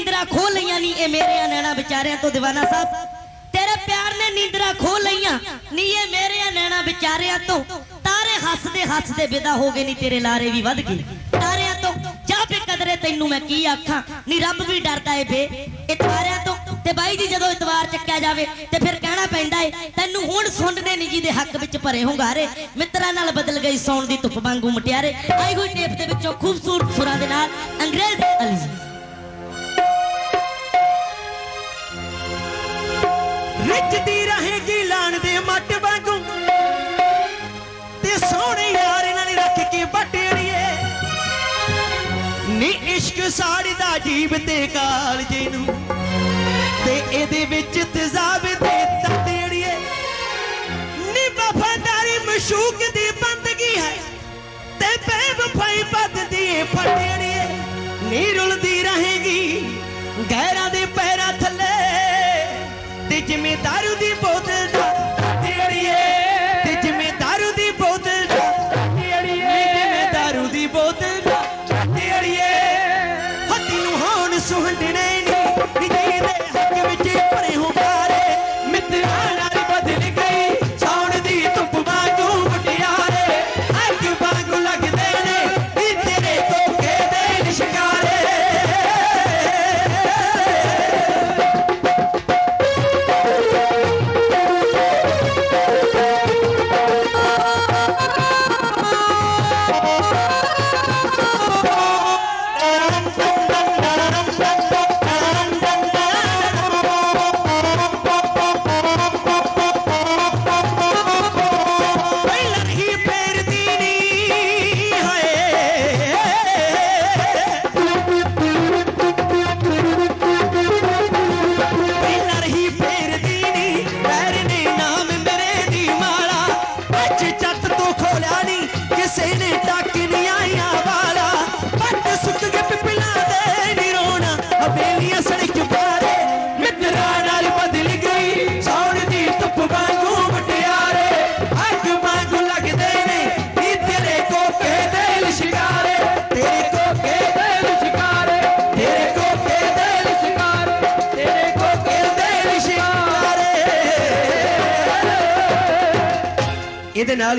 ਨੀਂਦਰਾ ਖੋ ਲਈਆਂ ਨਹੀਂ ਇਹ ਮੇਰੇ ਨੈਣਾ ਵਿਚਾਰਿਆਂ ਤੋਂ دیਵਾਨਾ ਸਾਹਿਬ। ਤੇਰੇ ਪਿਆਰ ਨੇ ਨੀਂਦਰਾ ਖੋ ਲਈਆਂ, ਨੀ ਇਹ ਮੇਰੇ ਨੈਣਾ ਵਿਚਾਰਿਆਂ ਤੋਂ। ਤਾਰੇ ਹੱਸਦੇ ਹੱਸਦੇ ਵਿਦਾ ਹੋ ਗਏ ਨੀ, ਤੇਰੇ ਲਾਰੇ ਵੀ ਵੱਧ ਗਏ। ਤਾਰਿਆਂ ਤੋਂ ਜਾ ਬੇ ਕਦਰੇ ਤੈਨੂੰ ਮੈਂ ਕੀ ਆਖਾਂ? ਨੀ ਰੱਬ ਵੀ ਡਰਦਾ ਏ ਬੇ। ਇਤਵਾਰਿਆਂ ਤੋਂ ਤੇ ਬਾਈ ਜੀ ਜਦੋਂ ਇਤਵਾਰ ਚੱਕਿਆ ਜਾਵੇ ਤੇ ਫਿਰ ਕਹਿਣਾ ਪੈਂਦਾ ਏ, ਤੈਨੂੰ ਹੁਣ ਸੁਣਨੇ ਨੀ ਜੀ ਦੇ ਹੱਕ ਵਿੱਚ ਭਰੇ ਹੁੰਗਾਰੇ। ਮਿੱਤਰਾਂ ਨਾਲ ਬਦਲ ਗਈ ਸੌਣ ਦੀ ਧੁੱਪ ਵਾਂਗੂ ਮਟਿਆਰੇ। ਆਈ ਹੋਈ ਟੇਪ ਦੇ ਵਿੱਚੋਂ ਖੂਬਸੂਰਤ ਸੁਰਾਂ ਦੇ ਨਾਲ ਅੰਗਰੇਜ਼ ਅਲੀ। ਜੀ ਰਿੱਝਦੀ ਰਹੇਗੀ ਲਾਣ ਦੇ ਮੱਟ ਵਾਂਗੂ। ਤੇ ਸੋਹਣੇ ਯਾਰ ਨਾਲ ਰੱਖ ਕੇ ਬਟੜੀਏ ਨੀ ਇਸ਼ਕ ਸਾੜਦਾ ਜੀਬ ਤੇ ਕਾਲਜੇ ਨੂੰ ਤੇ ਇਹਦੇ ਵਿੱਚ ਤਜ਼ਾਬ ਤੇ ਤੜੀਏ ਨੀ ਵਫਾਦਾਰੀ ਮਸ਼ੂਕ ਦੀ ਬੰਦਗੀ ਹੈ। ਤੇ ਬੇਵਫਾਈ ਤੇ ਜਿਵੇਂ ਦਾਰੂ ਦੀ ਬੋਤਲ ਇਹਦੇ ਨਾਲ ਹੀ